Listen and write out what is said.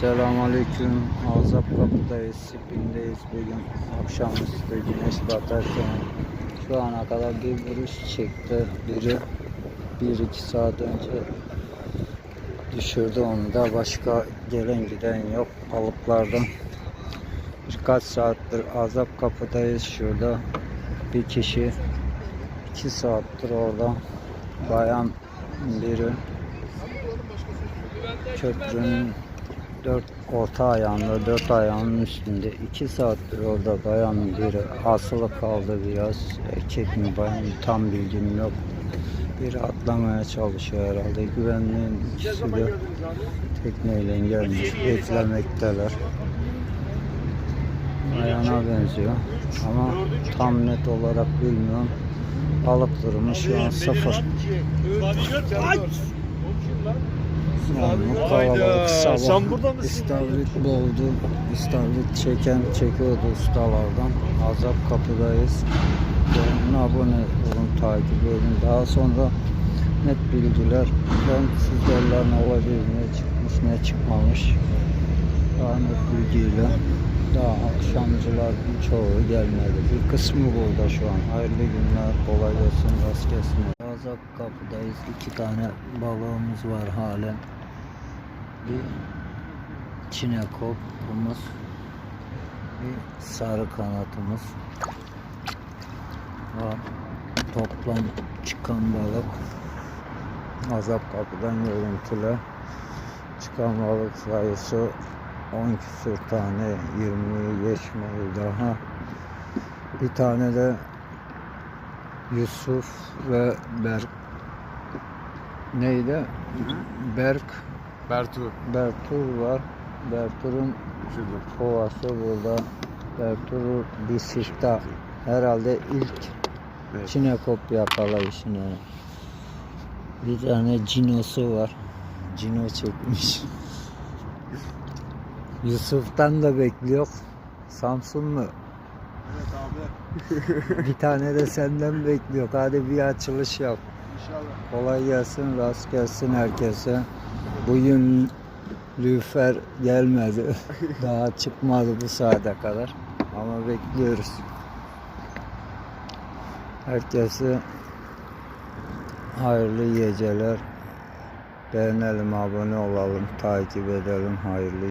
Selamünaleyküm. Azap kapıdayız, Spin'deyiz. Bugün akşamüstü güneş batarken şu ana kadar bir vuruş çıktı. Biri bir iki saat önce düşürdü onu da. Başka gelen giden yok balıklardan. Birkaç saattir azap kapıdayız şurada. Bir kişi iki saattir orada. Bayan biri köprünün dört orta ayağında dört ayağının üstünde. İki saattir orada bayan biri asılı kaldı biraz. Erkek mi bayan tam bilgim yok. Biri atlamaya çalışıyor herhalde. Güvenliğin ikisi de tekneyle gelmiş beklemekteler. Bayana benziyor ama tam net olarak bilmiyorum. Balık durumu şu an sıfır Yoğunluk kalabalık sabah. sen burada mısın? İstavrit boğdu. İstavrit çeken çekiyordu ustalardan. Azap kapıdayız. Beğenin, abone olun, takip edin. Daha sonra net bilgiler ben sizlerle ne olabilir, ne çıkmış, ne çıkmamış. Daha net bilgiyle daha akşamcılar çoğu gelmedi. Bir kısmı burada şu an. Hayırlı günler, kolay gelsin, rast gelsin. Azap kapıdayız. İki tane balığımız var halen bir çinekopumuz, bir sarı kanatımız var. Toplam çıkan balık azap kapıdan görüntüle çıkan balık sayısı 10 küsur tane 20'yi geçmedi daha bir tane de Yusuf ve Berk neydi? Berk Bertu. Bertur var. Bertur'un kovası burada. Bertur bir sirkta herhalde ilk Evet. Çinekop yakalayışını. Bir tane cinosu var. Cino çekmiş. Yusuf'tan da bekliyor. Samsunlu. Evet abi. Bir tane de senden bekliyor. Hadi bir açılış yap. İnşallah. Kolay gelsin, rast gelsin herkese. Bugün lüfer gelmedi. Daha çıkmadı bu saate kadar. Ama bekliyoruz. Herkese hayırlı geceler. Beğenelim, abone olalım, takip edelim. Hayırlı